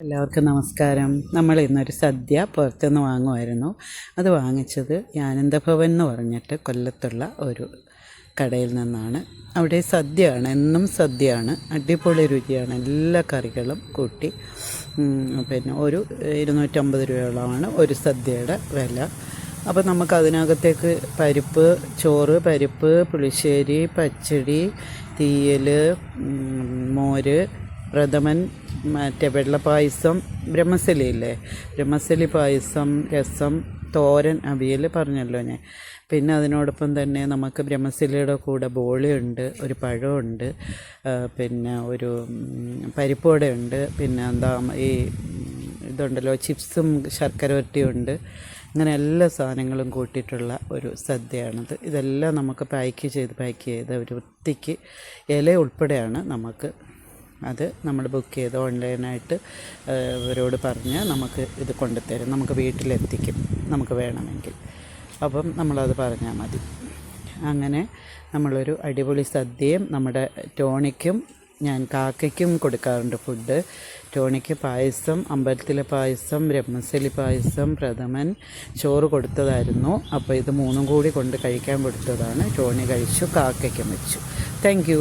എല്ലാവർക്കും നമസ്കാരം. നമ്മൾ ഇന്നൊരു സദ്യ പുറത്തുനിന്ന് വാങ്ങുമായിരുന്നു. അത് വാങ്ങിച്ചത് ആനന്ദഭവൻ എന്ന് പറഞ്ഞിട്ട് കൊല്ലത്തുള്ള ഒരു കടയിൽ നിന്നാണ്. അവിടെ സദ്യയാണ് എന്നും സദ്യയാണ്. അടിപൊളി രുചിയാണ്. എല്ലാ കറികളും കൂട്ടി പിന്നെ ഒരു ഇരുന്നൂറ്റമ്പത് രൂപയോളമാണ് ഒരു സദ്യയുടെ വില. അപ്പോൾ നമുക്ക് അതിനകത്തേക്ക് പരിപ്പ് ചോറ് പരിപ്പ് പുളിശ്ശേരി പച്ചടി തീയൽ മോര് പ്രഥമൻ മറ്റേ വെള്ളപ്പായസം ബ്രഹ്മസലിയില്ലേ? ബ്രഹ്മസലി പായസം രസം തോരൻ അവിയൽ പറഞ്ഞല്ലോ ഞാൻ. പിന്നെ അതിനോടൊപ്പം തന്നെ നമുക്ക് ബ്രഹ്മസലിയുടെ കൂടെ ബോളിയുണ്ട് ഒരു പഴമുണ്ട് പിന്നെ ഒരു പരിപ്പുവടയുണ്ട് പരിപ്പ് വടയുണ്ട് പിന്നെ എന്താ ഈ ഇതുണ്ടല്ലോ ചിപ്സും ശർക്കര വരട്ടിയുണ്ട്. അങ്ങനെ എല്ലാ സാധനങ്ങളും കൂട്ടിയിട്ടുള്ള ഒരു സദ്യയാണിത്. ഇതെല്ലാം നമുക്ക് പാക്ക് ചെയ്ത് പാക്ക് ചെയ്ത് ഒരു വൃത്തിക്ക് ഇല ഉൾപ്പെടെയാണ് നമുക്ക് അത് നമ്മൾ ബുക്ക് ചെയ്ത് ഓൺലൈനായിട്ട് ഇവരോട് പറഞ്ഞ് നമുക്ക് ഇത് കൊണ്ടുതരും. നമുക്ക് വീട്ടിലെത്തിക്കും നമുക്ക് വേണമെങ്കിൽ. അപ്പം നമ്മളത് പറഞ്ഞാൽ മതി. അങ്ങനെ നമ്മളൊരു അടിപൊളി സദ്യയും നമ്മുടെ ടോണിക്കും ഞാൻ കാക്കയ്ക്കും കൊടുക്കാറുണ്ട് ഫുഡ് ടോണിക്ക് പായസം അമ്പലത്തിലെ പായസം ബ്രഹ്മസലി പായസം പ്രഥമൻ ചോറ് കൊടുത്തതായിരുന്നു. അപ്പോൾ ഇത് മൂന്നും കൂടി കൊണ്ട് കഴിക്കാൻ കൊടുത്തതാണ്. ടോണി കഴിച്ചു കാക്കയ്ക്കും വെച്ചു. താങ്ക്